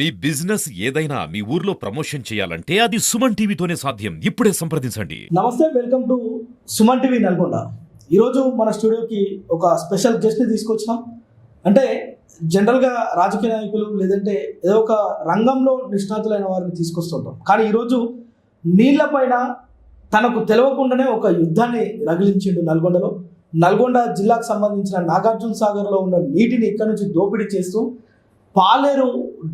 మీ business ఏదైనా మీ ఊర్లో promotion చేయాలంటే అది సుమన్ టీవీతోనే సాధ్యం. ఇప్పుడే సంప్రదించండి. నమస్తే welcome to Suman TV Nalgonda. ఈరోజు మన స్టూడియోకి ఒక స్పెషల్ గెస్ట్ని తీసుకొచ్చినాం. అంటే జనరల్గా రాజకీయ నాయకులు లేదంటే ఏదో ఒక రంగంలో నిష్ణాతులైన వారిని తీసుకొస్తుంటాం. కానీ ఈరోజు నీళ్ళపైన తనకు తెలియకుండానే ఒక యుద్ధాన్ని రగిలించిండు నల్గొండలో. నల్గొండ జిల్లాకు సంబంధించిన నాగార్జున సాగర్లో ఉన్న నీటిని ఇక్కడ నుంచి దోపిడీ చేస్తూ పాలేరు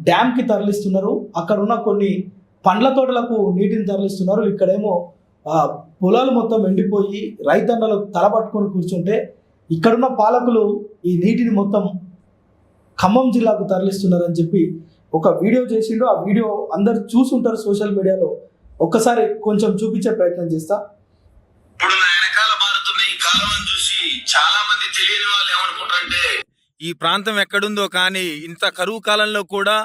డ్యామ్కి తరలిస్తున్నారు. అక్కడ ఉన్న కొన్ని పండ్ల తోటలకు నీటిని తరలిస్తున్నారు. ఇక్కడేమో పొలాలు మొత్తం ఎండిపోయి రైతన్నలు తలపట్టుకొని కూర్చుంటే ఇక్కడున్న పాలకులు ఈ నీటిని మొత్తం ఖమ్మం జిల్లాకు తరలిస్తున్నారని చెప్పి ఒక వీడియో చేసిండు. ఆ వీడియో అందరు చూసుంటారు సోషల్ మీడియాలో. ఒక్కసారి కొంచెం చూపించే ప్రయత్నం చేస్తా. ఇప్పుడు వెనకాల మారుతున్న ఈ కాలువను చూసి చాలా మంది తెలియని వాళ్ళు ఏమనుకుంటారంటే ఈ ప్రాంతం ఎక్కడుందో కానీ ఇంత కరువు కాలంలో కూడా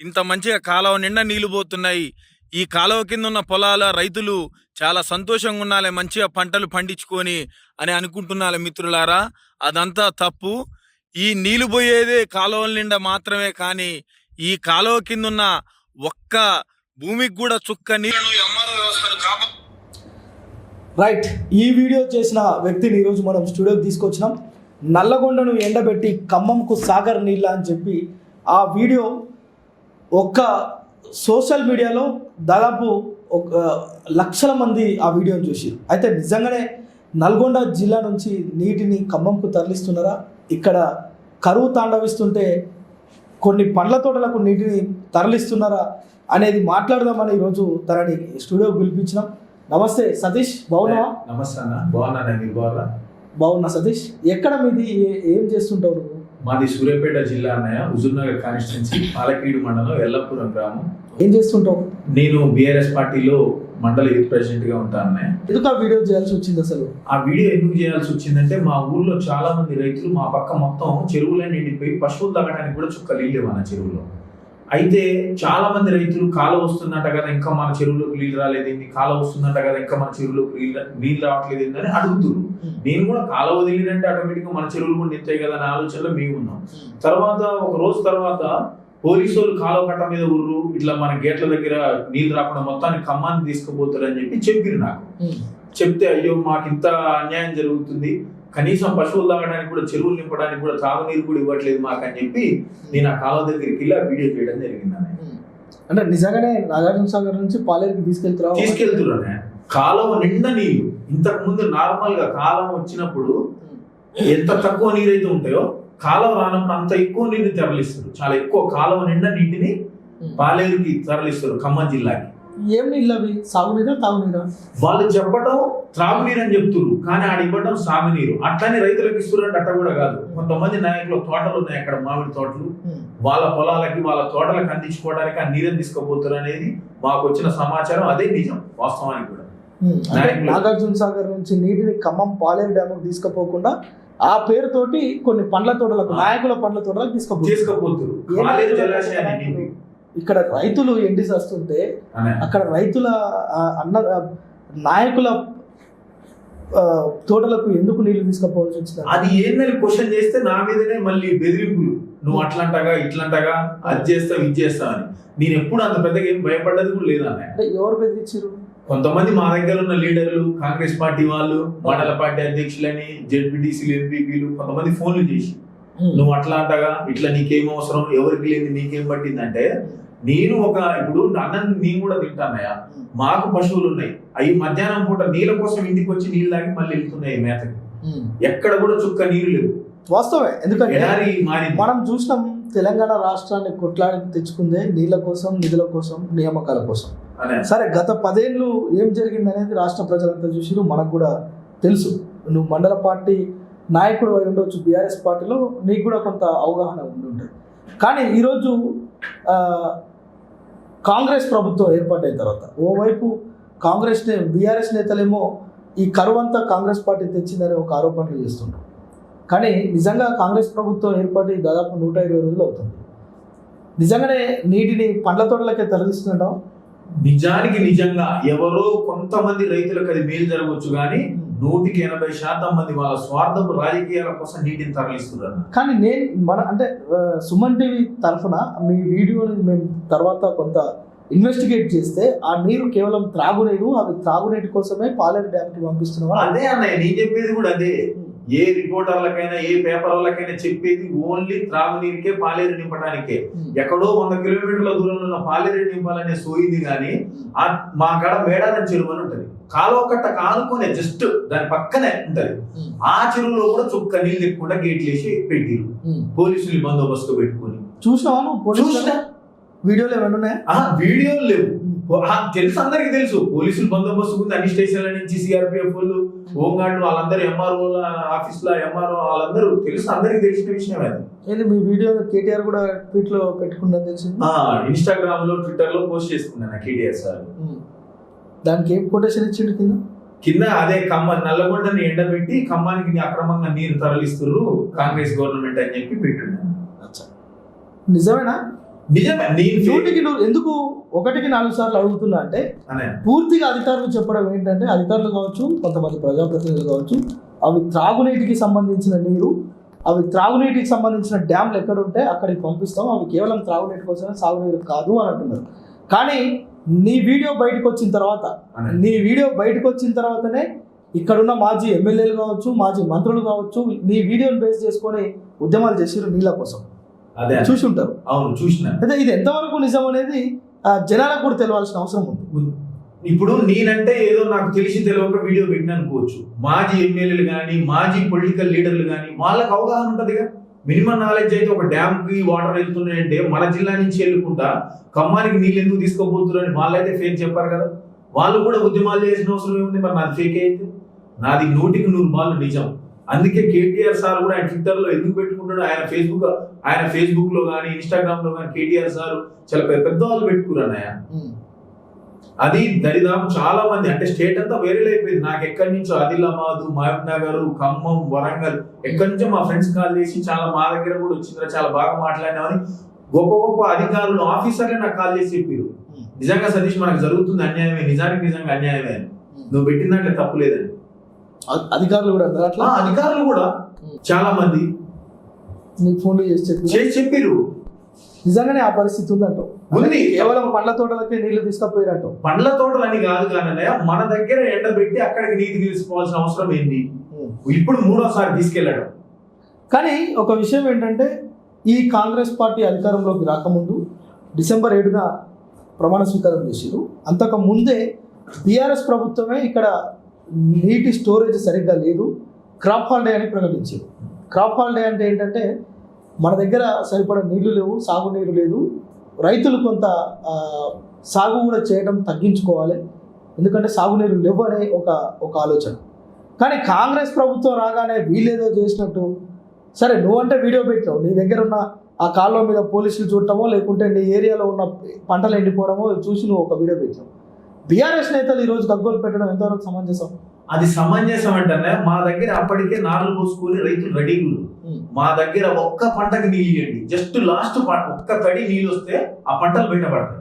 ఇంత మంచిగా కాలువ నిండా నీళ్ళు పోతున్నాయి. ఈ కాలువ కింద ఉన్న పొలాల రైతులు చాలా సంతోషంగా ఉండాలి మంచిగా పంటలు పండించుకొని అని అనుకుంటున్నారు మిత్రులారా? అదంతా తప్పు. ఈ నీళ్ళు పోయేదే కాలువల నిండా మాత్రమే కానీ ఈ కాలువ కింద ఉన్న ఒక్క భూమికి కూడా చుక్క నీళ్ళు రైట్ ఈ వీడియో చేసిన వ్యక్తిని ఈరోజు మనం స్టూడియోకి తీసుకొచ్చినాం. నల్లగొండను ఎండబెట్టి ఖమ్మంకు సాగర్ నీళ్ళ అని చెప్పి ఆ వీడియో ఒక్క సోషల్ మీడియాలో దాదాపు ఒక లక్షల మంది ఆ వీడియోని చూసారు. అయితే నిజంగానే నల్గొండ జిల్లా నుంచి నీటిని ఖమ్మంకు తరలిస్తున్నారా? ఇక్కడ కరువు తాండవిస్తుంటే కొన్ని పండ్ల తోటలకు నీటిని తరలిస్తున్నారా అనేది మాట్లాడదామని ఈరోజు తనని స్టూడియోకి పిలిపించినాం. నమస్తే సతీష్ బాగున్నావా? నమస్తే అన్న బాగున్నా నేను బాగున్నా? బాగున్నా సతీష్ ఎక్కడ మీది? ఏ- చేస్తుంటావు నువ్వు? మాది సూర్యాపేట జిల్లా అన్నయ్య హుజూర్నగర్ కాన్స్టిట్యున్సీ పాలకీడు మండలం ఎల్లపురం గ్రామం. ఏం చేస్తుంటావు? నేను బీఆర్ఎస్ పార్టీలో మండల యూత్ ప్రెసిడెంట్గా ఉంటాను ఎందుకు ఆ వీడియో చేయాల్సి వచ్చింది అసలు? ఆ వీడియో ఎందుకు చేయాల్సి వచ్చిందంటే మా ఊర్లో చాలా మంది రైతులు మా పక్క మొత్తం చెరువులన్నీ నిండిపోయి పశువులు తాగడానికి కూడా చుక్క నీళ్ళు లేవు అన్న చెరువులో. అయితే చాలా మంది రైతులు కాలం వస్తుందంట కదా ఇంకా మన చెరువులోకి నీళ్ళు రాలేదు కాలం వస్తుందంట కదా ఇంకా మన చెరువులోకి నీళ్ళు నీళ్ళు రావట్లేదు అని అడుగుతున్నారు. నేను కూడా కాలువ వదిలినంటే ఆటోమేటిక్గా మన చెరువులు కూడా నింతాయి కదా అనే ఆలోచనలో మేము ఉన్నాం. తర్వాత ఒక రోజు తర్వాత పోలీసు వాళ్ళు కాలువ కట్ట మీద ఊర్రు ఇట్లా మన గేట్ల దగ్గర నీళ్ళు రాకుండా మొత్తాన్ని ఖమ్మాన్ని తీసుకుపోతారు అని చెప్పి చెప్పిరు నాకు. చెప్తే అయ్యో మాకు ఇంత అన్యాయం జరుగుతుంది. కనీసం పశువులు తాగడానికి కూడా చెరువులు నింపడానికి కూడా తాగునీరు కూడా ఇవ్వట్లేదు మాకు అని చెప్పి నేను ఆ కాలువ దగ్గరికి వెళ్ళి ఆ వీడియో చేయడం జరిగింది. అంటే నిజంగానే నాగార్జున సాగర్ నుంచి పాలేరుకి తీసుకెళ్తున్నావు తీసుకెళ్తున్నానే కాలువ నిండా నీళ్ళు ఇంతకు ముందు నార్మల్గా కాలం వచ్చినప్పుడు ఎంత తక్కువ నీరు అయితే ఉంటాయో కాలువ రానప్పుడు అంత ఎక్కువ నీరు తరలిస్తారు. చాలా ఎక్కువ కాలువ నిండా నీటిని పాలేరుకి తరలిస్తారు ఖమ్మం జిల్లాకి. ఏం నీళ్ళు అవి సాగునీరా తాగునీరా? వాళ్ళు చెప్పడం త్రాగునీరు అని చెప్తున్నారు కానీ ఆడ ఇవ్వడం సాగునీరు. అట్లనే రైతులకు ఇస్తున్నట్టు అట్ట కూడా కాదు. కొంతమంది నాయకుల తోటలు ఉన్నాయి అక్కడ మామిడి తోటలు. వాళ్ళ పొలాలకి వాళ్ళ తోటలకు అందించుకోవడానికి ఆ నీరుని తీసుకుపోతారు అనేది మాకు వచ్చిన సమాచారం. అదే నిజం వాస్తవానికి కూడా. నాగార్జున సాగర్ నుంచి నీటిని ఖమ్మం పాలేరు డ్యామ్ తీసుకుపోకుండా ఆ పేరుతోటి కొన్ని పండ్ల తోటలకు. నాయకుల పండ్ల తోటలకు తీసుకుపోతారు తీసుకుపోతున్నారు ఇక్కడ రైతులు ఎండి వస్తుంటే అనే. అక్కడ రైతుల అన్న నాయకుల తోటలకు ఎందుకు నీళ్ళు తీసుకుపోవాల్సి వచ్చింది? అది ఏందని క్వశ్చన్ చేస్తే నా మీదనే మళ్ళీ బెదిరింపులు. నువ్వు అట్లంటగా ఇట్లంటగా అది చేస్తావు ఇది చేస్తావు అని. నేను ఎప్పుడు అంత పెద్దగా ఏం భయపడ్డది కూడా లేదు ఎవరు బెదిరించారు కొంతమంది మా దగ్గర ఉన్న లీడర్లు కాంగ్రెస్ పార్టీ వాళ్ళు మండల పార్టీ అధ్యక్షులని జెడ్పీటీసీలు ఎంపీపీలు కొంతమంది ఫోన్లు చేసి నువ్వు అట్లా అంటగా? ఇట్లా నీకేం అవసరం? ఎవరికి లేదు నీకేం పట్టిందంటే నేను ఒక ఇప్పుడు అన్నం నేను కూడా తింటానయ్యా. మాకు పశువులు ఉన్నాయి. అవి మధ్యాహ్నం పూట నీళ్ళ కోసం ఇంటికి వచ్చి నీళ్ళు తాగి మళ్ళీ వెళ్తున్నాయి మేతకి. ఎక్కడ కూడా చుక్క నీరు లేవు. వాస్తవే ఎందుకంటే మనం చూసినాం తెలంగాణ రాష్ట్రాన్ని కొట్లాడి తెచ్చుకుందే నీళ్ళ కోసం నిధుల కోసం నియామకాల కోసం. సరే గత పదేళ్ళు ఏం జరిగింది అనేది రాష్ట్ర ప్రజలంతా చూసిరు మనకు కూడా తెలుసు. నువ్వు మండల పార్టీ నాయకుడు అయి ఉండవచ్చు బీఆర్ఎస్ పార్టీలో నీకు కూడా కొంత అవగాహన ఉండి ఉంటుంది. కానీ ఈరోజు కాంగ్రెస్ ప్రభుత్వం ఏర్పాటైన తర్వాత ఓవైపు కాంగ్రెస్ నే బీఆర్ఎస్ నేతలేమో ఈ కరువు అంతా కాంగ్రెస్ పార్టీ తెచ్చిందని ఒక ఆరోపణలు చేస్తుంటారు కానీ నిజంగా కాంగ్రెస్ ప్రభుత్వం ఏర్పాటు దాదాపు నూట ఇరవై రోజులు అవుతుంది. నిజంగానే నీటిని పండ్ల తోటలకే తరలిస్తుండడం? నిజానికి నిజంగా ఎవరో కొంతమంది రైతులకు అది మేలు జరగవచ్చు కానీ నూటికి ఎనభై శాతం మంది వాళ్ళ స్వార్థపు రాజకీయాల కోసం నీటిని తరలిస్తున్నారు. కానీ నేను మన అంటే సుమన్ టీవీ తరఫున మీ వీడియోని మేము తర్వాత కొంత ఇన్వెస్టిగేట్ చేస్తే ఆ నీరు కేవలం త్రాగునీరు అవి త్రాగునీటి కోసమే పాలేరు డ్యామ్కి పంపిస్తున్నాం అదే అన్నయ్య నేను చెప్పేది కూడా అదే. ఏ రిపోర్టర్లకైనా ఏ పేపర్ వాళ్ళకైనా చెప్పేది ఓన్లీ త్రాగునీరుకే పాలేరు నింపడానికే ఎక్కడో వంద కిలోమీటర్ల దూరంలో ఉన్న పాలేరు నింపాలనే సోయింది కానీ ఆ మా కాడ మేడారం చెరువు అని ఉంటది. కాలువ కట్ట కానుకొని జస్ట్ దాని పక్కనే ఉంటది. ఆ చెరువులో కూడా చుక్క నీళ్ళు లేకుండా గేట్లు వేసి పెట్టిరు. పోలీసులు బందోబస్తు పెట్టుకొని. చూసినావా వీడియోలు ఏమైనా ఉన్నాయా? ఆ వీడియోలు లేవు. తెలుసు అందరికి తెలుసు. పోలీసులు బందోబస్తు ఉంది అన్ని స్టేషన్ల నుంచి సిఆర్పిఎఫ్ వాళ్ళు హోంగార్డ్ వాళ్ళందరూ ఎంఆర్ఓ ఆఫీస్లో ఎంఆర్ఓ వాళ్ళందరూ తెలుసు అందరికి తెలిసిన విషయం అది. ఏంది మీ వీడియో కేటీఆర్ కూడా ట్వీట్లో ఆ ఇన్స్టాగ్రామ్లో ట్విట్టర్లో పోస్ట్ చేసుకున్నాను కేటీఆర్ సార్. దానికి ఏం కొటేషన్ ఇచ్చిండు కింద? కింద అదే ఖమ్మ నల్లగొండని ఎండబెట్టి ఖమ్మానికి అక్రమంగా నీరు తరలిస్తున్నారు కాంగ్రెస్ గవర్నమెంట్ అని చెప్పి పెట్టున్నాను నిజమేనా? నిజమే నూటికి నువ్వు ఎందుకు ఒకటికి నాలుగు సార్లు అడుగుతున్నా అంటే పూర్తిగా అధికారులు చెప్పడం ఏంటంటే అధికారులు కావచ్చు కొంతమంది ప్రజాప్రతినిధులు కావచ్చు అవి త్రాగునీటికి సంబంధించిన నీరు అవి త్రాగునీటికి సంబంధించిన డ్యామ్లు ఎక్కడ ఉంటే అక్కడికి పంపిస్తాం. అవి కేవలం త్రాగునీటి కోసమే సాగునీరు కాదు అని అంటున్నారు. కానీ నీ వీడియో బయటకు వచ్చిన తర్వాత. నీ వీడియో బయటకు వచ్చిన తర్వాతనే ఇక్కడున్న మాజీ ఎమ్మెల్యేలు కావచ్చు మాజీ మంత్రులు కావచ్చు నీ వీడియోని బేస్ చేసుకొని ఉద్యమాలు చేసిరు నీళ్ళ కోసం. అదే. చూసి ఉంటారు అవును చూసిన. అయితే ఇది ఎంతవరకు నిజం అనేది ఆ, జనాలకు కూడా తెలియాల్సిన అవసరం ఉంది. ఇప్పుడు నేనంటే ఏదో నాకు తెలిసి తెలియక వీడియో పెట్టిన అనుకోవచ్చు. మాజీ ఎమ్మెల్యేలు కానీ మాజీ పొలిటికల్ లీడర్లు కానీ వాళ్ళకి అవగాహన ఉంటదిగా. మినిమం నాలెడ్జ్ అయితే ఒక డ్యామ్కి వాటర్ వెళ్తున్నాయంటే మన జిల్లా నుంచి వెళ్ళుకుంటా ఖమ్మానికి నీళ్ళు ఎందుకు తీసుకోబోతున్నారు అని వాళ్ళైతే ఫేక్ చెప్పారు కదా. వాళ్ళు కూడా ఉద్యమాలు చేసిన అవసరం ఏముంది? మరి నాది ఫేక్ అయితే? నాది నూటికి నూరు బాళ్ళు నిజం. అందుకే కేటీఆర్ సార్ కూడా ఆయన ట్విట్టర్లో ఎందుకు పెట్టుకుంటాడు ఆయన ఫేస్బుక్ ఆయన ఫేస్బుక్లో కానీ ఇన్స్టాగ్రామ్లో కానీ కేటీఆర్ సార్ చాలా పెద్ద పెద్ద వాళ్ళు పెట్టుకున్నాను ఆయన అది దరిదాపు చాలా మంది అంటే స్టేట్ అంతా వేరే అయిపోయింది. నాకు ఎక్కడి నుంచో ఆదిలాబాద్ మహబూబ్ నగర్ ఖమ్మం వరంగల్ ఎక్కడి నుంచో మా ఫ్రెండ్స్ కాల్ చేసి చాలా మా దగ్గర కూడా వచ్చిందిరా చాలా బాగా మాట్లాడినామని గొప్ప గొప్ప అధికారులు ఆఫీసర్లే నాకు కాల్ చేసి చెప్పారు నిజంగా సతీష్ మనకు జరుగుతుంది అన్యాయమే నిజానికి నిజంగా అన్యాయమే అని. నువ్వు పెట్టిన దాంట్లో తప్పు లేదని. అధికారులు కూడా అన్నారు అట్లా? అధికారులు కూడా చాలా మంది నీకు ఫోన్లు చేసి చెప్పి చేసి చెప్పిరు నిజంగానే ఆ పరిస్థితి ఉందంటావు ఉంది. కేవలం పండ్ల తోటలకే నీళ్ళు తీసుకపోయారంటావు పండ్ల తోటలు అని కాదు కానీ మన దగ్గర ఎండబెట్టి అక్కడికి నీతి తీసుకోవాల్సిన అవసరం ఏంది? ఇప్పుడు మూడోసారి తీసుకెళ్ళడం కానీ ఒక విషయం ఏంటంటే ఈ కాంగ్రెస్ పార్టీ అధికారంలోకి రాకముందు డిసెంబర్ ఏడున ప్రమాణ స్వీకారం చేసిరు అంతకు ముందే బీఆర్ఎస్ ప్రభుత్వమే ఇక్కడ నీటి స్టోరేజ్ సరిగ్గా లేదు. క్రాప్ హాలిడే అని ప్రకటించారు. క్రాప్ హాలిడే అంటే ఏంటంటే మన దగ్గర సరిపడా నీళ్ళు లేవు సాగునీరు లేదు. రైతులు కొంత సాగు కూడా చేయడం తగ్గించుకోవాలి. ఎందుకంటే సాగునీరు లేవు అనే ఒక ఒక ఆలోచన. కానీ కాంగ్రెస్ ప్రభుత్వం రాగానే వీళ్ళేదో చేసినట్టు సరే నువ్వంటే వీడియో పెట్టావు నీ దగ్గర ఉన్న ఆ కాలువ మీద పోలీసులు చూడటమో లేకుంటే నీ ఏరియాలో ఉన్న పంటలు ఎండిపోవడమో చూసి నువ్వు ఒక వీడియో పెట్టావు బీఆర్ఎస్ నేతలు ఈ రోజు గగ్గోలు పెట్టడం ఎంతవరకు సమంజసం? అది సమంజసం అంటేనే మా దగ్గర అప్పటికే నార్లు పోసుకొని రైతులు రెడీగా ఉన్నారు. మా దగ్గర ఒక్క పంటకి నీళ్ళు ఇవ్వండి జస్ట్ లాస్ట్ ఒక్క తడి నీళ్ళు వస్తే ఆ పంటలు బయటపడతాయి.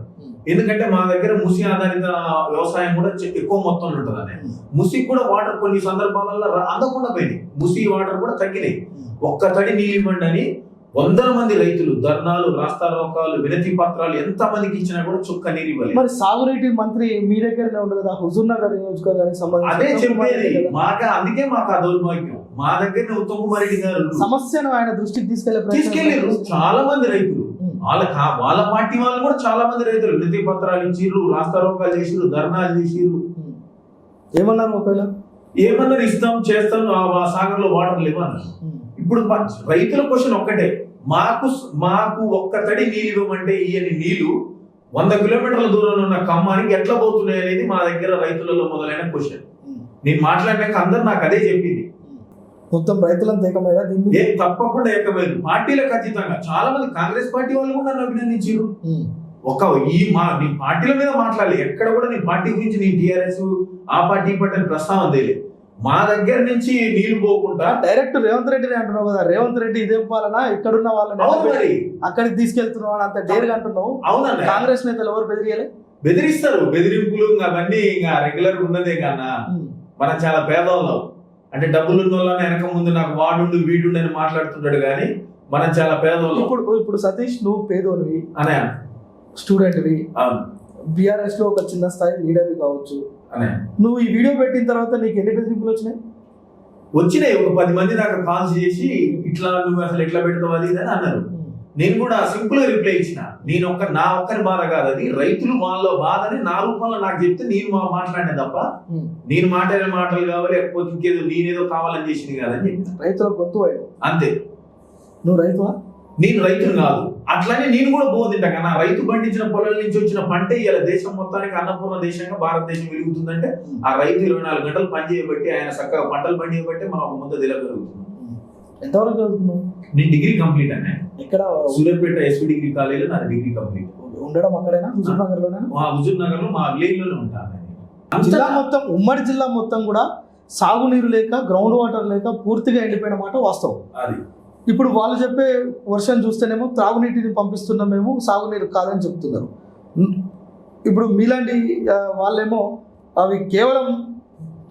ఎందుకంటే మా దగ్గర ముసి ఆధారిత వ్యవసాయం కూడా ఎక్కువ మొత్తంలో ఉంటుంది ముసి కూడా వాటర్ కొన్ని సందర్భాలలో అందకుండా పోయినాయి. ముసి వాటర్ కూడా తగ్గినాయి. ఒక్క తడి నీళ్ళు ఇవ్వండి అని వందల మంది రైతులు ధర్నాలు రాస్తారోకాలు వినతి పత్రాలు ఎంత మందికి ఇచ్చినా కూడా చుక్క నీరు ఇవ్వలేదు. మరి సాగునీటి మంత్రి మీ దగ్గరనే ఉండదు కదా హుజూర్ నగర్ నియోజకవర్గానికి అదే సంబంధించి కుమార్ చెప్పేది. మాక అందుకే మాకు ఆ దౌర్భాగ్యం. మా దగ్గర ఉత్తమ్ కుమార్ రెడ్డి గారు సమస్యను ఆయన దృష్టికి తీసుకెళ్ళే తీసుకెళ్ళారు. చాలా మంది రైతులు. వాళ్ళ వాళ్ళ పార్టీ వాళ్ళు కూడా చాలా మంది రైతులు. వినతి పత్రాలు ఇచ్చిర్రు రాస్తారోకాలు చేసిర్రు ధర్నాలు చేసిర్రు. ఏమన్నారు ఒకవేళ ఏమన్నారు? ఇస్తాం చేస్తాం ఆ సాగర్లో వాటర్ లేవన్నారు. ఇప్పుడు రైతుల క్వశ్చన్ ఒక్కటే. మాకు మాకు ఒక్క తడి నీళ్ళు ఇవ్వమంటే ఇయని నీళ్ళు వంద కిలోమీటర్ల దూరంలో ఉన్న ఖమ్మానికి ఎట్లా పోతున్నాయి అనేది మా దగ్గర రైతులలో మొదలైన క్వశ్చన్. నేను మాట్లాడినాక అందరు నాకు అదే చెప్పింది. మొత్తం రైతులంతా ఏకమైన? ఏ తప్పకుండా ఏకమైంది పార్టీలకు అతీతంగా చాలా మంది కాంగ్రెస్ పార్టీ వాళ్ళు కూడా నన్ను అభినందించారు. ఒక ఈ మా నీ పార్టీల మీద మాట్లాడాలి. ఎక్కడ కూడా నీ పార్టీ గురించి నీ టీఆర్ఎస్ ఆ పార్టీ అని ప్రస్తావన తేలే మా దగ్గర నుంచి నీళ్ళు పోకుండా డైరెక్ట్ రేవంత్ రెడ్డిని అంటున్నావు కదా. రేవంత్ రెడ్డి ఇదేం పాలన ఇక్కడున్న వాళ్ళని అవును మరి. అక్కడికి తీసుకెళ్తున్నావు అని అంత డేర్గా అంటున్నావు? అవునన్న. కాంగ్రెస్ నేతలు ఎవరు బెదిరియలే? బెదిరిస్తారు. బెదిరింపులు ఇంకా అవన్నీ ఇంకా రెగ్యులర్ ఉన్నదే కన్నా మనం చాలా పేదవాళ్ళం. అంటే డబ్బులు ఉన్న వాళ్ళని వెనక ముందు నాకు వాడుండు వీడుండు అని మాట్లాడుతుంటాడు కానీ మనం చాలా పేదవాళ్ళం. ఇప్పుడు ఇప్పుడు సతీష్ నువ్వు పేదోనివి. అనే. స్టూడెంట్వి బీఆర్ఎస్లో ఒక చిన్న స్థాయి లీడర్వి కావచ్చు. నువ్వు ఈ వీడియో పెట్టిన తర్వాత నీకు ఎన్ని బెదిరింపులు వచ్చినాయి? వచ్చినాయి. ఒక పది మంది నాకు కాల్స్ చేసి ఇట్లా నువ్వు అసలు ఎట్లా పెడతావు? అది అని అన్నారు. నేను కూడా సింపుల్గా రిప్లై ఇచ్చిన. నేను ఒక్క నా ఒక్కరి బాధ కాదు అది. రైతులు వాళ్ళ బాధని నా రూపంలో నాకు చెప్తే నేను మా- మాట్లాడినా తప్ప. నేను మాట్లాడిన మాటలు కావాలి లేకపోతే ఇంకేదో నేనేదో కావాలని చేసింది కాదని రైతుల గొంతు వాడు. అంతే. నువ్వు రైతువా? నేను రైతును కాదు. అట్లనే నేను కూడా బోధింటా కానీ ఆ రైతు పండించిన పొలాల నుంచి వచ్చిన పంటే ఇలా దేశం మొత్తానికి అన్నపూర్ణ దేశంగా భారతదేశం వెలుగుతుందంటే ఆ రైతు ఇరవై నాలుగు గంటలు పని చేయబట్టి ఆయన చక్కగా పంటలు పండియబట్టి మనం ఒక ముద్ద తిరగలుగుతున్నాం ఎంతవరకు చదువుతున్నావు నేను డిగ్రీ కంప్లీట్ అన్నా. ఎక్కడ? సూర్యాపేట ఎస్వి డిగ్రీ కాలేజీలో నాది డిగ్రీ కంప్లీట్. ఉండడం అక్కడైనా? హుజూర్ నగర్లోనే మా హుజూర్ నగర్లో మా విలేజ్లోనే ఉంటాను జిల్లా మొత్తం ఉమ్మడి జిల్లా మొత్తం కూడా సాగునీరు లేక గ్రౌండ్ వాటర్ లేక పూర్తిగా ఎండిపోయిన మాట వాస్తవం. అది. ఇప్పుడు వాళ్ళు చెప్పే వర్షం చూస్తేనేమో త్రాగునీటిని పంపిస్తున్నామేమో సాగునీరు కాదని చెప్తున్నారు. ఇప్పుడు మీలాంటి వాళ్ళేమో అవి కేవలం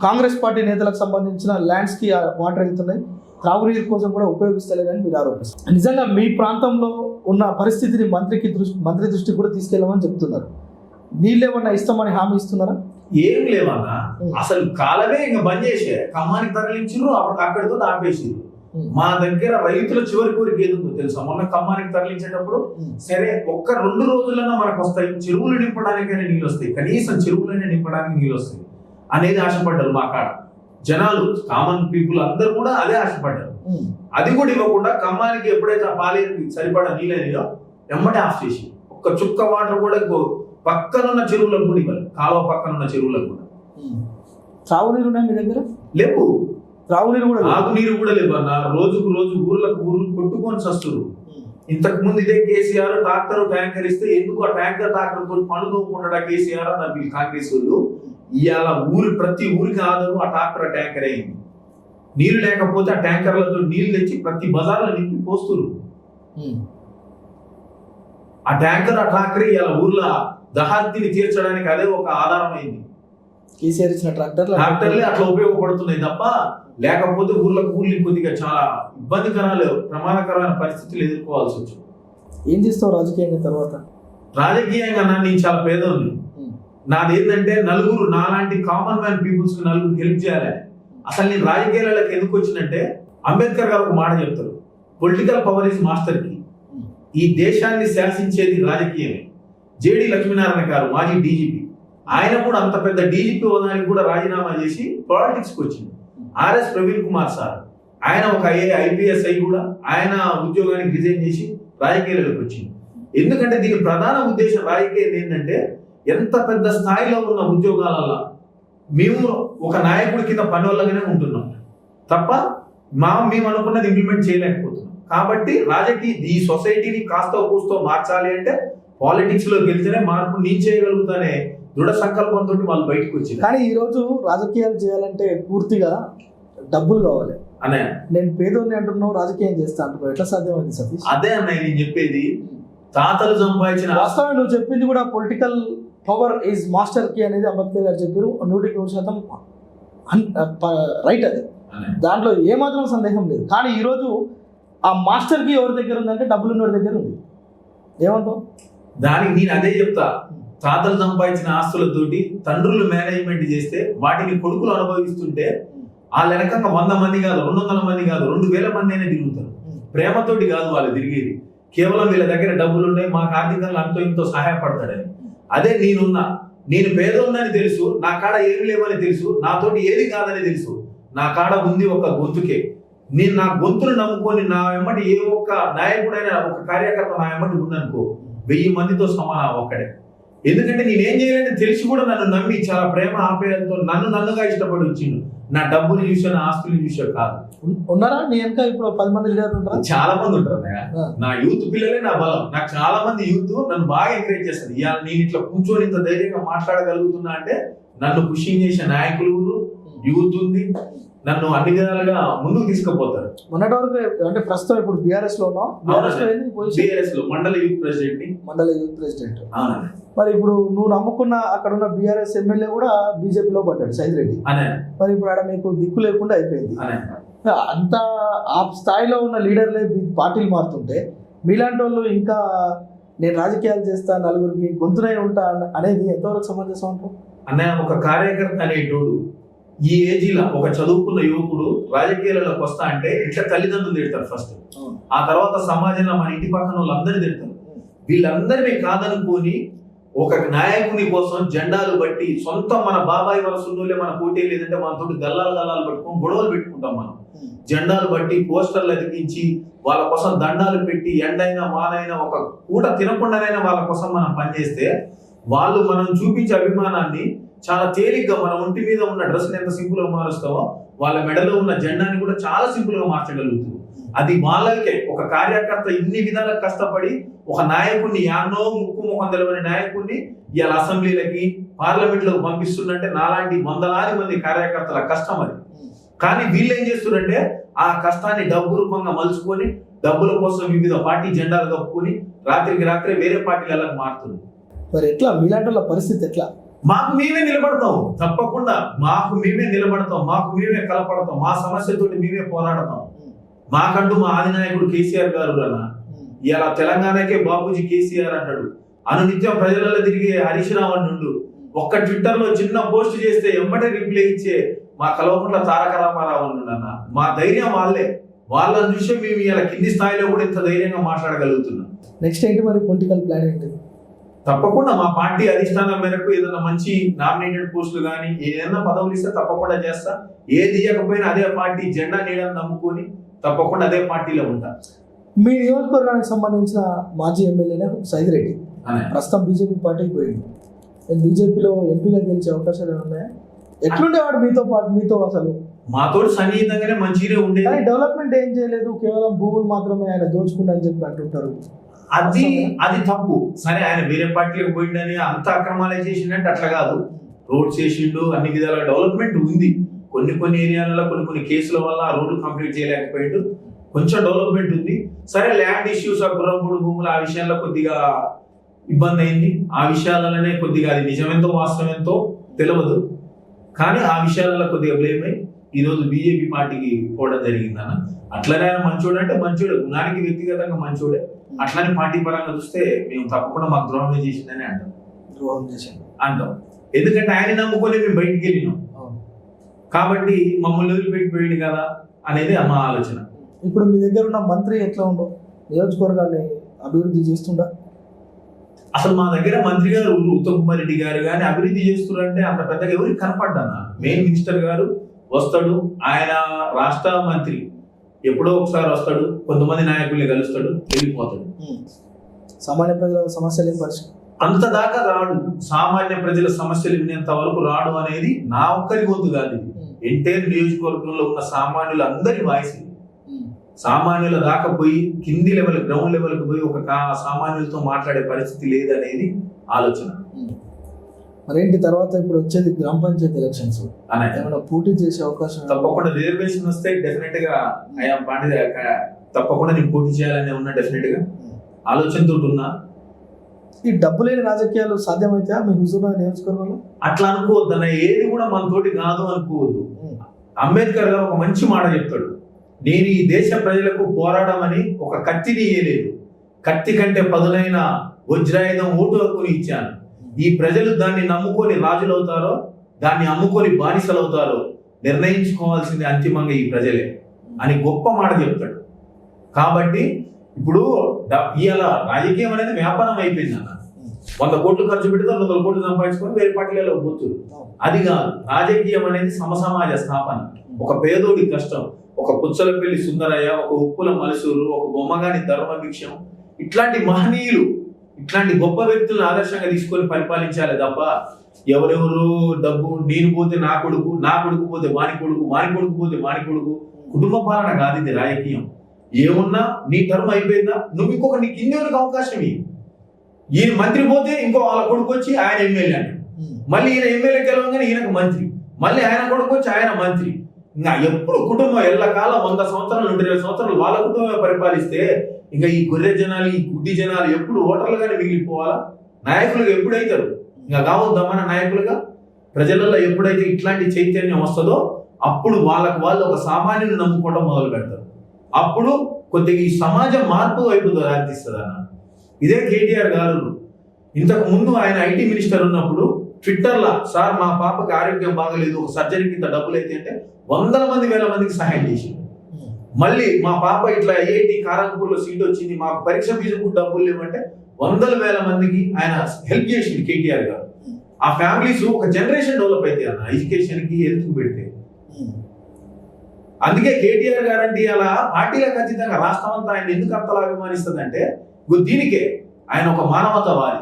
కాంగ్రెస్ పార్టీ నేతలకు సంబంధించిన ల్యాండ్స్కి వాటర్ వెళ్తున్నాయి త్రాగునీరు కోసం కూడా ఉపయోగిస్తలేదని మీరు ఆరోపిస్తారు నిజంగా మీ ప్రాంతంలో ఉన్న పరిస్థితిని మంత్రికి దృష్టి మంత్రి దృష్టికి కూడా తీసుకెళ్ళమని చెప్తున్నారు. నీళ్ళు ఏమన్నా ఇస్తామని హామీ ఇస్తున్నారా? ఏం లేవన్నా. అసలు కాలమే ఇంకా బంద్ చేసే. ఖమ్మానికి తరలించారు అప్పుడు అక్కడితో ఆపేసారు ఉం. మా దగ్గర రైతుల చివరి కోరిక ఏది తెలుసా? మొన్న ఖమ్మానికి తరలించేటప్పుడు. సరే ఒక్క రెండు రోజులన్నా మనకు వస్తాయి. చెరువులు నింపడానికైనా నీళ్ళు వస్తాయి. కనీసం చెరువులైనా నింపడానికి నీళ్ళు వస్తాయి. అనేది ఆశపడ్డారు మా కాడ. జనాలు కామన్ పీపుల్ అందరూ కూడా అదే ఆశపడ్డారు. అది కూడా ఇవ్వకుండా ఖమ్మానికి ఎప్పుడైతే ఆ పాలేరుకి సరిపడా నీళ్ళనియో ఎమ్మటే ఆఫ్ చేసి ఒక్క చుక్క వాటర్ కూడా ఇంకో పక్కనున్న చెరువులకు కూడా ఇవ్వాలి. కాలువ పక్కనున్న చెరువులకు కూడా. ఉన్నాయి మీ దగ్గర? లేవు. త్రాగునీరు కూడా. తాగునీరు కూడా లేవు అన్న రోజుకు రోజు ఊర్లకు ఊర్లు కొట్టుకొని ఉం. ఇంతకు ముందు ఇదే కేసీఆర్ ట్రాక్టర్ ట్యాంకర్ ఇస్తే ఎందుకు ఆ ట్యాంకర్ ట్రాక్టర్తో పనులు తోకుండా కేసీఆర్ అన్నారు వీళ్ళు కాంగ్రెస్ వాళ్ళు ఇవాళ ఊరు ప్రతి ఊరికి ఆధారం ఆ ట్రాక్టర్ ట్యాంకర్ అయింది నీళ్ళు లేకపోతే ఆ ట్యాంకర్లతో నీళ్ళు తెచ్చి ప్రతి బజార్లో నింపి పోస్తున్నారు ఉం. ఆ ట్యాంకర్ ఆ ట్రాక్టర్ ఇవాళ ఊర్లో దహార్తిని తీర్చడానికి అదే ఒక ఆధారం అయింది కేసీఆర్ ఇచ్చిన ట్రాక్టర్లు ట్రాక్టర్లే అట్లా ఉపయోగపడుతున్నాయి తప్ప లేకపోతే ఊర్లకు ఊర్లు కొద్దిగా చాలా ఇబ్బందికరాలు ప్రమాదకరమైన పరిస్థితులు ఎదుర్కోవాల్సి వచ్చింది. ఏం చేస్తావు రాజకీయంగా తర్వాత? రాజకీయంగా నా నేను చాలా పేదోని. నాది ఏంటంటే నలుగురు నాలాంటి కామన్ మ్యాన్ పీపుల్స్కి నలుగురు హెల్ప్ చేయాలని అసలు నేను రాజకీయాలకు ఎందుకు వచ్చినంటే అంబేద్కర్ గారు ఒక మాట చెప్తారు. పొలిటికల్ పవర్ ఇస్ మాస్టర్కి. ఈ దేశాన్ని శాసించేది రాజకీయమే. జేడి లక్ష్మీనారాయణ గారు మాజీ డీజీపీ. ఆయన కూడా అంత పెద్ద డీజీపీ హోదానికి కూడా రాజీనామా చేసి పాలిటిక్స్కి వచ్చింది ఆర్ఎస్ ప్రవీణ్ కుమార్ సార్ ఆయన ఒక ఐఏ ఐపీఎస్ అయి కూడా ఆయన ఉద్యోగానికి రిజైన్ చేసి రాజకీయాలకు వచ్చింది ఎందుకంటే దీని ప్రధాన ఉద్దేశం రాజకీయం ఏంటంటే ఎంత పెద్ద స్థాయిలో ఉన్న ఉద్యోగాలలో మేము ఒక నాయకుడి కింద పని వాళ్ళగానే ఉంటున్నాం. తప్ప మా మేము అనుకున్నది ఇంప్లిమెంట్ చేయలేకపోతున్నాం. కాబట్టి రాజకీయ ఈ సొసైటీని కాస్త కూస్తో మార్చాలి అంటే పాలిటిక్స్లో గెలిచినే మార్పు నేను చేయగలుగుతానే దృఢ సంకల్పంతో వాళ్ళు బయటకు వచ్చింది కానీ ఈ రోజు రాజకీయాలు చేయాలంటే పూర్తిగా డబ్బులు కావాలి. అనే. నేను పేదోని అంటున్నావు రాజకీయం చేస్తా అంటున్నావు ఎట్లా సాధ్యమైంది సతీష్? అదే అన్నయ్య నేను చెప్పేది. తాతలు సంపాదించిన వాస్తవం నువ్వు చెప్పింది కూడా పొలిటికల్ పవర్ ఈజ్ మాస్టర్కి అనేది అంబేద్కర్ గారు చెప్పారు. నూటికి నూరు శాతం రైట్ అది. దాంట్లో ఏమాత్రం సందేహం లేదు. కానీ ఈరోజు ఆ మాస్టర్కి ఎవరి దగ్గర ఉందంటే డబ్బులు ఉన్నోడి దగ్గర ఉంది. ఏమంటావు? దానికి నేను అదే చెప్తా. తాతలు సంపాదించిన ఆస్తులతోటి తండ్రులు మేనేజ్మెంట్ చేస్తే వాటిని కొడుకులు అనుభవిస్తుంటే ఆ వెనకంగా వంద మంది కాదు రెండు వందల మంది కాదు రెండు వేల మంది అయినా తిరుగుతారు. ప్రేమతోటి కాదు వాళ్ళు తిరిగేది. కేవలం వీళ్ళ దగ్గర డబ్బులు ఉన్నాయి మాకు ఆర్థికంగా అంతో ఇంతో సహాయపడతాడని అదే నేనున్నా నేను పేదోన్నని తెలుసు నా కాడ ఏమి లేవని తెలుసు నాతోటి ఏది కాదని తెలుసు. నా కాడ ఉంది ఒక గొంతుకే. నేను నా గొంతును నమ్ముకొని నా వెంబడి ఏ ఒక్క నాయకుడైనా ఒక కార్యకర్త నా వెంబడి ఉందనుకో వెయ్యి మందితో సమానం ఒక్కడే. ఎందుకంటే నేనేం చేయలేని తెలిసి కూడా నన్ను నమ్మి చాలా ప్రేమ ఆప్యాయతతో నన్ను నన్నుగా ఇష్టపడి వచ్చిండు. నా డబ్బులు చూసా నా ఆస్తులు చూసా కాదు. ఉన్- ఉన్నారా? నీ వెనక ఇప్పుడు పది మంది ఉంటారా? చాలా మంది ఉంటారు. నా యూత్ పిల్లలే నా బలం. నాకు చాలా మంది యూత్ నన్ను బాగా ఎంకరేజ్ చేస్తారు. ఇవాళ నేను ఇట్లా కూర్చొని ఇంత ధైర్యంగా మాట్లాడగలుగుతున్నా అంటే నన్ను పుషింగ్ చేసే నాయకులు యూత్ ఉంది. నన్ను అన్ని విధాలుగా ముందుకు తీసుకుపోతారు. మొన్నటి వరకు అంటే ప్రస్తుతం ఇప్పుడు బీఆర్ఎస్లో బీఆర్ఎస్లో మండల యూత్ ప్రెసిడెంట్ని మండల యూత్ ప్రెసిడెంట్. మరి ఇప్పుడు నువ్వు నమ్ముకున్న అక్కడ ఉన్న బీఆర్ఎస్ ఎమ్మెల్యే కూడా బీజేపీలో పడ్డాడు సైద్ రెడ్డి. అనే. మరి ఇప్పుడు ఆడ మీకు దిక్కు లేకుండా అయిపోయింది. అంత ఆ స్థాయిలో ఉన్న లీడర్లే పార్టీలు మారుతుంటే మీలాంటి వాళ్ళు ఇంకా నేను రాజకీయాలు చేస్తా నలుగురికి గొంతునై ఉంటా అనేది ఎంతవరకు సమంజసం అంటారు అన్నయ్య ఒక కార్యకర్త అనేటోడు ఈ ఏజీలో ఒక చదువుకున్న యువకుడు రాజకీయాలకు వస్తా అంటే ఇట్లా తల్లిదండ్రులు తిడతారు ఫస్ట్ ఆ తర్వాత సమాజంలో మన ఇంటి పక్కన వాళ్ళందరూ తిడతారు. వీళ్ళందరినీ కాదనుకొని ఒక నాయకుని కోసం జెండాలు బట్టి సొంత మన బాబాయ్ వరసున్నోలే మన పోటీ లేదంటే మనతో గల్లాలు గల్లాలు పట్టుకొని గొడవలు పెట్టుకుంటాం మనం. జెండాలు బట్టి పోస్టర్లు అతికించి వాళ్ళ కోసం దండాలు పెట్టి ఎండైనా వానైనా ఒక పూట తినకుండానైనా వాళ్ళ కోసం మనం పనిచేస్తే వాళ్ళు మనం చూపించే అభిమానాన్ని చాలా తేలిగ్గా మన ఒంటి మీద ఉన్న డ్రెస్ని ఎంత సింపుల్గా మారుస్తామో వాళ్ళ మెడలో ఉన్న జెండాని కూడా చాలా సింపుల్గా మార్చగలుగుతుంది. అది వాళ్ళకే. ఒక కార్యకర్త ఇన్ని విధాలుగా కష్టపడి ఒక నాయకుడిని యాన్నో ముక్కు ముఖం తెలవని నాయకుడిని ఇవాళ అసెంబ్లీలకి పార్లమెంట్లోకి పంపిస్తుందంటే నాలాంటి వందలాది మంది కార్యకర్తల కష్టం అది. కానీ వీళ్ళు ఏం చేస్తున్నారంటే ఆ కష్టాన్ని డబ్బు రూపంగా మలుచుకొని డబ్బుల కోసం వివిధ పార్టీ జెండాలు కప్పుకొని రాత్రికి రాత్రే వేరే పార్టీలకు మారుతుంది మరి ఎట్లా? మీలాంటి పరిస్థితి ఎట్లా? మాకు మేమే నిలబడతాం. తప్పకుండా మాకు మేమే నిలబడతాం. మాకు మేమే కలపడతాం. మా సమస్యతోటి మేమే పోరాడతాం. మాకంటూ మా ఆదినాయకుడు కేసీఆర్ గారు అన్న ఇలా తెలంగాణకే బాబుజీ కేసీఆర్ అంటాడు. అనునిత్యం ప్రజలలో తిరిగే హరీష్ రావు నుండు ఒక్క ట్విట్టర్లో చిన్న పోస్ట్ చేస్తే ఎమ్మటే రిప్లై ఇచ్చే మా కలవకుంట్ల తారక రామారావు అన్న. మా ధైర్యం వాళ్ళే. వాళ్ళ చూసి మేము ఇలా కింది స్థాయిలో కూడా ఇంత ధైర్యంగా మాట్లాడగలుగుతున్నాం. నెక్స్ట్ ఏంటి మరి పొలిటికల్ ప్లాన్ ఏంటి? తప్పకుండా మా పార్టీ అధిష్టానం మేరకు ఏదైనా మంచి నామినేటెడ్ పోస్టులు కానీ ఏదైనా పదవులు ఇస్తే తప్పకుండా చేస్తా. ఏది ఇవ్వకపోయినా అదే పార్టీ జెండా నీడని నమ్ముకొని తప్పకుండా అదే పార్టీలో ఉంటా. మీ నియోజకవర్గానికి సంబంధించిన మాజీ ఎమ్మెల్యేనే సైద్ రెడ్డి. అనే. ప్రస్తుతం బీజేపీ పార్టీకి పోయింది. నేను బీజేపీలో ఎంపీగా గెలిచే అవకాశాలు ఏమైనా ఉన్నాయా? ఎట్లుండేవాడు మీతో పాటు మీతో అసలు? మాతోటి సన్నిహితంగానే మంచిగానే ఉండేది. డెవలప్మెంట్ ఏం చేయలేదు కేవలం భూములు మాత్రమే ఆయన దోచుకుంటా అని చెప్పి అంటుంటారు. అది అది తప్పు. సరే ఆయన వేరే పార్టీలకు పోయిండని అంత అక్రమాలే చేసిండంటే అట్లా కాదు. రోడ్స్ చేసిండు అన్ని విధాల డెవలప్మెంట్ ఉంది. కొన్ని కొన్ని ఏరియాలలో కొన్ని కొన్ని కేసుల వల్ల ఆ రోడ్లు కంప్లీట్ చేయలేకపోయిండు. కొంచెం డెవలప్మెంట్ ఉంది. సరే ల్యాండ్ ఇష్యూస్ ఆ గుర్రంపూడి భూములు ఆ విషయాల్లో కొద్దిగా ఇబ్బంది అయింది. ఆ విషయాలలోనే కొద్దిగా అది నిజమెంతో వాస్తవమెంతో తెలియదు కానీ ఆ విషయాలలో కొద్దిగా బ్లేమ్ అయి ఈ రోజు బీజేపీ పార్టీకి పోవడం జరిగిందన్న. అట్లనే ఆయన మంచోడు అంటే మంచోడే. గుణానికి వ్యక్తిగతంగా మంచోడే. అట్లనే పార్టీ పరంగా చూస్తే మేము తప్పకుండా మాకు ద్రోహం చేసిందని అంటాం. ద్రోహం చేశాను అంటాం. ఎందుకంటే ఆయన నమ్ముకొని మేము బయటికి వెళ్ళినాం. కాబట్టి మమ్మల్ని వదిలిపెట్టిపోయింది కదా అనేది మా ఆలోచన. ఇప్పుడు మీ దగ్గర ఉన్న మంత్రి ఎట్లా ఉండవు నియోజకవర్గాన్ని అభివృద్ధి చేస్తుండా? అసలు మా దగ్గర మంత్రి గారు ఉత్తమ్ కుమార్ రెడ్డి గారు కానీ అభివృద్ధి చేస్తున్నారంటే అంత పెద్దగా ఎవరికి కనపడ్డానా మెయిన్ మినిస్టర్ గారు వస్తాడు ఆయన రాష్ట్ర మంత్రి. ఎప్పుడో ఒకసారి వస్తాడు కొంతమంది నాయకుల్ని కలుస్తాడు వెళ్ళిపోతాడు. సామాన్య ప్రజల సమస్యలు అంత దాకా రాడు. సామాన్య ప్రజల సమస్యలు వినేంత వరకు రాడు అనేది నా ఒక్కరి గొంతు కాదు ఎంటైర్ నియోజకవర్గంలో ఉన్న సామాన్యుల అందరి వాయిస్. సామాన్యుల దాకా పోయి కింది లెవెల్ గ్రౌండ్ లెవెల్కి పోయి ఒక సామాన్యులతో మాట్లాడే పరిస్థితి లేదనేది ఆలోచన. మరేంటి తర్వాత ఇప్పుడు వచ్చేది గ్రామ పంచాయతీ ఎలక్షన్స్ ఏమైనా పోటీ చేసే అవకాశం తప్పకుండా రిజర్వేషన్ వస్తే డెఫినెట్గా అయ్యా పాండే తప్పకుండా నేను పోటీ చేయాలని ఉన్నా డెఫినెట్గా. ఆలోచనతో ఉన్నా. ఈ డబ్బు లేని రాజకీయాలు సాధ్యమైతే మీ హుజూర్ నియోజకవర్గంలో? అట్లా అనుకోవద్దు అన్న ఏది కూడా మన తోటి కాదు అనుకోవద్దు. అంబేద్కర్ గారు ఒక మంచి మాట చెప్తాడు. నేను ఈ దేశ ప్రజలకు పోరాడమని ఒక కత్తిని ఇయ్యలేదు. కత్తి కంటే పదునైన వజ్రాయుధం ఓటు హక్కుని ఇచ్చాను. ఈ ప్రజలు దాన్ని నమ్ముకొని రాజులవుతారో దాన్ని అమ్ముకొని బానిసలవుతారో నిర్ణయించుకోవాల్సింది అంతిమంగా ఈ ప్రజలే అని గొప్ప మాట చెప్తాడు. కాబట్టి ఇప్పుడు ఇవాళ రాజకీయం అనేది వ్యాపారం అయిపోయింది అన్న. వంద కోట్లు ఖర్చు పెడితే రెండు వందల కోట్లు సంపాదించుకొని వేరే పార్టీలలో పోతురు. అది కాదు రాజకీయం అనేది సమసమాజ స్థాపన. ఒక పేదోడి కష్టం ఒక పుచ్చలపల్లి సుందరయ్య ఒక ఉప్పుల మలసూరు ఒక బొమ్మగాని ధర్మభిక్షం ఇట్లాంటి మహనీయులు ఇట్లాంటి గొప్ప వ్యక్తులను ఆదర్శంగా తీసుకొని పరిపాలించాలి తప్ప ఎవరెవరు డబ్బు నేను పోతే నా కొడుకు నా కొడుకు పోతే వాని కొడుకు వాని కొడుకు పోతే వాని కొడుకు. కుటుంబ పాలన కాదు ఇది రాజకీయం. ఏమున్నా నీ టర్మ్ అయిపోయిందా? నువ్వు ఇంకొక నీకు ఇన్నేళ్ళకి అవకాశం ఇయ్యి. ఈయన మంత్రి పోతే ఇంకో వాళ్ళ కొడుకు వచ్చి ఆయన ఎమ్మెల్యే అని మళ్ళీ ఈయన ఎమ్మెల్యే గెలవగానే ఈయనకు మంత్రి. మళ్ళీ ఆయన కొడుకు వచ్చి ఆయన మంత్రి. ఇంకా ఎప్పుడు కుటుంబం ఎల్లకాలం వంద సంవత్సరాలు నూట ఇరవై సంవత్సరాలు వాళ్ళ కుటుంబమే పరిపాలిస్తే ఇంకా ఈ గొర్రె జనాలు ఈ గుడ్డి జనాలు ఎప్పుడు ఓటర్లుగానే మిగిలిపోవాలా? నాయకులుగా ఎప్పుడైతారు ఇంకా కావద్దా మన నాయకులుగా? ప్రజలలో ఎప్పుడైతే ఇట్లాంటి చైతన్యం వస్తుందో అప్పుడు వాళ్ళకు వాళ్ళు ఒక సామాన్యుని నమ్ముకోవడం మొదలు పెడతారు. అప్పుడు కొద్దిగా ఈ సమాజం మార్పు వైపు దారితీస్తుంది అన్న ఇదే కేటీఆర్ గారు. ఇంతకు ముందు ఆయన ఐటీ మినిస్టర్ ఉన్నప్పుడు ట్విట్టర్లో సార్ మా పాపకి ఆరోగ్యం బాగలేదు ఒక సర్జరీ కింద డబ్బులు అయితే అంటే వందల మంది వేల మందికి సహాయం చేసింది మళ్ళీ మా పాప ఇట్లా ఐఐటి కారంపూర్లో సీట్ వచ్చింది. మాకు పరీక్ష ఫీజుకు డబ్బులు లేవంటే వందల వేల మందికి ఆయన హెల్ప్ చేసింది కేటీఆర్ గారు. ఆ ఫ్యామిలీస్ ఒక జనరేషన్ డెవలప్ అయితే అన్న ఎడ్యుకేషన్కి హెల్త్ పెడితే. అందుకే కేటీఆర్ గారు అంటే అలా పార్టీలో ఖచ్చితంగా రాష్ట్రం అంతా ఆయన ఎందుకు అంతలా అభిమానిస్తుందంటే ఇగో దీనికే ఆయన ఒక మానవతావాది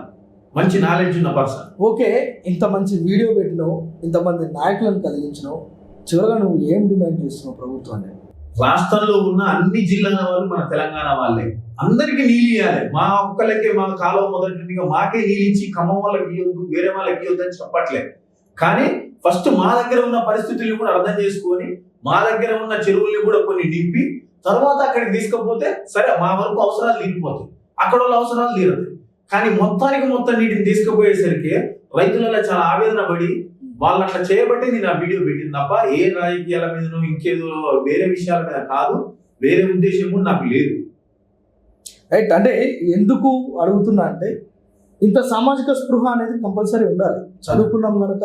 మంచి నాలెడ్జ్ ఉన్న పర్సన్ ఓకే ఇంత మంచి వీడియో పెట్టినావు ఇంతమంది నాయకులను కలిగించినావు చివరిగా నువ్వు ఏం డిమాండ్ చేస్తున్నావు ప్రభుత్వాన్ని? రాష్ట్రంలో ఉన్న అన్ని జిల్లాల వాళ్ళు మన తెలంగాణ వాళ్ళే. అందరికి నీళ్ళు ఇవ్వాలి మా ఒక్కలకే మా కాలువ మొదటిగా మాకే నీళ్ళు ఇచ్చి ఖమ్మం వాళ్ళకి ఇవ్వద్దు వేరే వాళ్ళకి ఇవ్వద్దు అని చెప్పట్లేదు కానీ ఫస్ట్ మా దగ్గర ఉన్న పరిస్థితుల్ని కూడా అర్థం చేసుకొని మా దగ్గర ఉన్న చెరువుల్ని కూడా కొన్ని నింపి తర్వాత అక్కడికి తీసుకపోతే సరే మా వరకు అవసరాలు తీరిపోతాయి అక్కడ వాళ్ళ అవసరాలు తీరదు కానీ మొత్తానికి మొత్తం నీటిని తీసుకుపోయేసరికి రైతులలో చాలా ఆవేదన పడి వాళ్ళు అట్లా చేయబట్టి నేను ఆ వీడియో పెట్టింది తప్ప ఏ రాజకీయాల మీదనో ఇంకేదో వేరే విషయాల మీద కాదు వేరే ఉద్దేశం కూడా నాకు లేదు. రైట్ అంటే ఎందుకు అడుగుతున్నా అంటే ఇంత సామాజిక స్పృహ అనేది కంపల్సరీ ఉండాలి. చదువుకున్నాం కనుక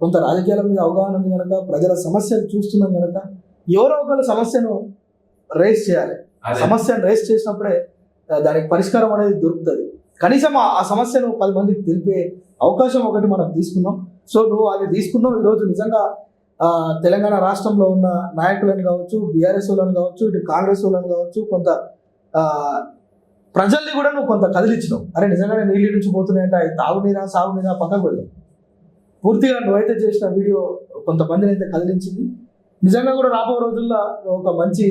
కొంత రాజకీయాల మీద అవగాహన ఉంది కనుక ప్రజల సమస్యలు చూస్తున్నాం కనుక ఎవరో ఒకరు సమస్యను రేస్ చేయాలి. సమస్యను రేస్ చేసినప్పుడే దానికి పరిష్కారం అనేది దొరుకుతుంది. కనీసం ఆ సమస్యను పది మందికి తెలిపే అవకాశం ఒకటి మనం తీసుకున్నాం. సో నువ్వు అది తీసుకున్నావు ఈరోజు నిజంగా తెలంగాణ రాష్ట్రంలో ఉన్న నాయకులను కావచ్చు బీఆర్ఎస్ వాళ్ళని కావచ్చు ఇటు కాంగ్రెస్ వాళ్ళని కావచ్చు కొంత ప్రజల్ని కూడా నువ్వు కొంత కదిలించినావు. అరే నిజంగానే నీళ్ళు నుంచి పోతున్నాయంటే అవి తాగునీరా సాగునీరా పక్కకు వెళ్ళావు పూర్తిగా నువ్వైతే చేసిన వీడియో కొంతమందిని అయితే కదిలించింది. నిజంగా కూడా రాబో రోజుల్లో ఒక మంచి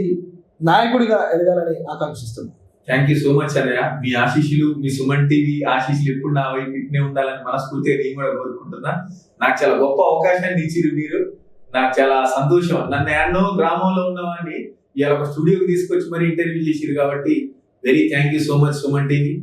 నాయకుడిగా ఎదగాలని ఆకాంక్షిస్తున్నాను. థ్యాంక్ యూ సో మచ్ అన్నయ్య. మీ ఆశీస్సులు మీ సుమన్ టీవీ ఆశీస్సులు ఎప్పుడు నా వైపు ఇట్నే ఉండాలని మనస్ఫూర్తిగా నేను కూడా కోరుకుంటున్నా. నాకు చాలా గొప్ప అవకాశాన్ని ఇచ్చిరు మీరు. నాకు చాలా సంతోషం. నన్ను ఎన్నో గ్రామంలో ఉన్నవాడిని ఇవాళ ఒక స్టూడియోకి తీసుకొచ్చి మరి ఇంటర్వ్యూ చేసిరు కాబట్టి very thank you so much Suman TV.